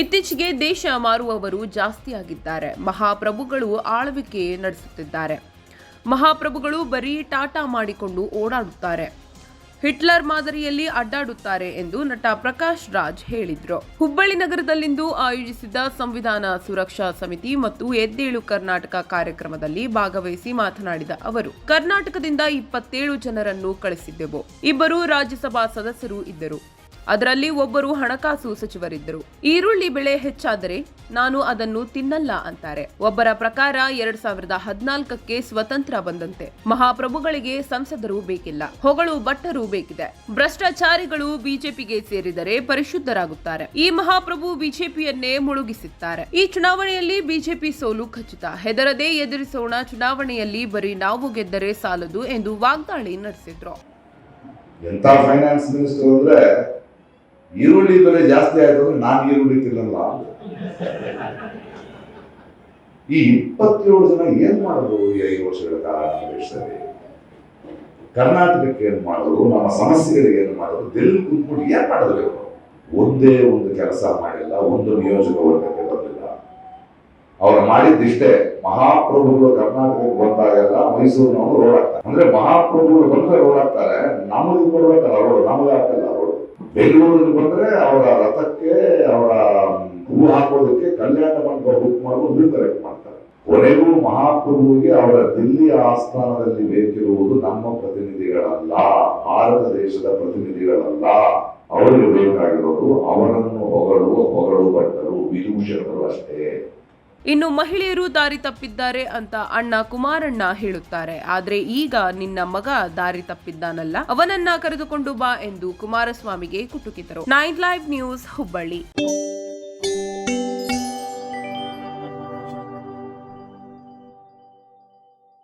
ಇತ್ತೀಚೆಗೆ ದೇಶ ಮಾರುವವರು ಜಾಸ್ತಿಯಾಗಿದ್ದಾರೆ. ಮಹಾಪ್ರಭುಗಳು ಆಳ್ವಿಕೆ ನಡೆಸುತ್ತಿದ್ದಾರೆ. ಮಹಾಪ್ರಭುಗಳು ಬರೀ ಟಾಟಾ ಮಾಡಿಕೊಂಡು ಓಡಾಡುತ್ತಾರೆ. ಹಿಟ್ಲರ್ ಮಾದರಿಯಲ್ಲಿ ಅಡ್ಡಾಡುತ್ತಾರೆ ಎಂದು ನಟ ಪ್ರಕಾಶ್ ರಾಜ್ ಹೇಳಿದ್ರು. ಹುಬ್ಬಳ್ಳಿ ನಗರದಲ್ಲಿಂದು ಆಯೋಜಿಸಿದ್ದ ಸಂವಿಧಾನ ಸುರಕ್ಷಾ ಸಮಿತಿ ಮತ್ತು ಎದ್ದೇಳು ಕರ್ನಾಟಕ ಕಾರ್ಯಕ್ರಮದಲ್ಲಿ ಭಾಗವಹಿಸಿ ಮಾತನಾಡಿದ ಅವರು, ಕರ್ನಾಟಕದಿಂದ ಇಪ್ಪತ್ತೇಳು ಜನರನ್ನು ಕಳಿಸಿದ್ದೆವು. ಇಬ್ಬರು ರಾಜ್ಯಸಭಾ ಸದಸ್ಯರು ಇದ್ದರು. ಅದರಲ್ಲಿ ಒಬ್ಬರು ಹಣಕಾಸು ಸಚಿವರಿದ್ದರು. ಈರುಳ್ಳಿ ಬೆಳೆ ಹೆಚ್ಚಾದರೆ ನಾನು ಅದನ್ನು ತಿನ್ನಲ್ಲ ಅಂತಾರೆ. ಒಬ್ಬರ ಪ್ರಕಾರ ಎರಡ್ ಸಾವಿರದ ಹದಿನಾಲ್ಕಕ್ಕೆ ಸ್ವತಂತ್ರ ಬಂದಂತೆ. ಮಹಾಪ್ರಭುಗಳಿಗೆ ಸಂಸದರು ಬೇಕಿಲ್ಲ. ಹೊಗಳು ಬಟ್ಟರು ಬೇಕಿದೆ. ಭ್ರಷ್ಟಾಚಾರಿಗಳು ಬಿಜೆಪಿಗೆ ಸೇರಿದರೆ ಪರಿಶುದ್ಧರಾಗುತ್ತಾರೆ. ಈ ಮಹಾಪ್ರಭು ಬಿಜೆಪಿಯನ್ನೇ ಮುಳುಗಿಸುತ್ತಾರೆ. ಈ ಚುನಾವಣೆಯಲ್ಲಿ ಬಿಜೆಪಿ ಸೋಲು ಖಚಿತ. ಹೆದರದೆ ಎದುರಿಸೋಣ ಚುನಾವಣೆಯಲ್ಲಿ ಬರೀ ನಾವು ಗೆದ್ದರೆ ಸಾಲದು ಎಂದು ವಾಗ್ದಾಳಿ ನಡೆಸಿದ್ರು. ಎಂತ ಫೈನಾನ್ಸ್ ಮಿನಿಸ್ಟರ್ ಅಂದ್ರೆ ಈರುಳ್ಳಿ ಬೆಲೆ ಜಾಸ್ತಿ ಆಯ್ತು ಅಂದ್ರೆ ನಾನು ಈರುಳ್ಳಿ ತಿನ್ನಲ್ಲ. ಈ ಇಪ್ಪತ್ತೇಳು ಜನ ಏನ್ ಮಾಡಿದ್ರು ಈ ಐದು ವರ್ಷಗಳ ಕಾಲ ದೇಶದಲ್ಲಿ? ಕರ್ನಾಟಕಕ್ಕೆ ಏನ್ ಮಾಡಿದ್ರು, ನಮ್ಮ ಸಮಸ್ಯೆಗಳಿಗೆ ಏನ್ ಮಾಡಿದ್ರು ಡೆಲ್ಲಿ ಕೂತ್ಕೊಂಡು ಏನ್ ಮಾಡಿದ್ರು ಒಂದೇ ಒಂದು ಕೆಲಸ ಮಾಡಿಲ್ಲ, ಒಂದು ನಿಯೋಜಕ ವರ್ಗಕ್ಕೆ ಬರಲಿಲ್ಲ ಅವ್ರು ಮಾಡಿದ್ದಿಷ್ಟೇ ಮಹಾಪ್ರಭುಗಳು ಕರ್ನಾಟಕಕ್ಕೆ ಬಂದಾಗೆಲ್ಲ ಮೈಸೂರಿನವರು ರೋಡ್ ಆಗ್ತಾರೆ ಅಂದ್ರೆ ಮಹಾಪ್ರಭುಗಳು ಬಂದ್ರೆ ರೋಡ್ ಆಗ್ತಾರೆ ನಮಗೆ ಕೊಡ್ಬೇಕಲ್ಲ ರೋಡ್, ನಮಗೆ ಹಾಕಲ್ಲ ರೋಡ್. ಬೆಂಗಳೂರಿಗೆ ಬಂದ್ರೆ ಅವರ ರಥಕ್ಕೆ, ಅವರ ಹೂ ಹಾಕೋದಕ್ಕೆ ಕಲ್ಯಾಣ ಮಂಟಪ ಬುಕ್ ಮಾಡೋದು ಕರೆಕ್ಟ್ ಮಾಡ್ತಾರೆ. ಕೊನೆಗೂ ಮಹಾಪ್ರಭುವಿಗೆ ಅವರ ದಿಲ್ಲಿ ಆಸ್ಥಾನದಲ್ಲಿ ಬೇಕಿರುವುದು ನಮ್ಮ ಪ್ರತಿನಿಧಿಗಳಲ್ಲ, ಭಾರತ ದೇಶದ ಪ್ರತಿನಿಧಿಗಳಲ್ಲ. ಅವರಿಗೆ ಬೇಕಾಗಿರೋದು ಅವರನ್ನು ಹೊಗಳುವ ಹೊಗಳು ಭಟ್ಟರು ವಿದೂಷಕರು ಅಷ್ಟೇ. ಇನ್ನು ಮಹಿಳೆಯರು ದಾರಿ ತಪ್ಪಿದ್ದಾರೆ ಅಂತ ಅಣ್ಣ ಕುಮಾರಣ್ಣ ಹೇಳುತ್ತಾರೆ. ಆದ್ರೆ ಈಗ ನಿನ್ನ ಮಗ ದಾರಿ ತಪ್ಪಿದ್ದಾನಲ್ಲ, ಅವನನ್ನ ಕರೆದುಕೊಂಡು ಬಾ ಎಂದು ಕುಮಾರಸ್ವಾಮಿಗೆ ಕುಟುಕಿದರು. Nine live news Hubballi.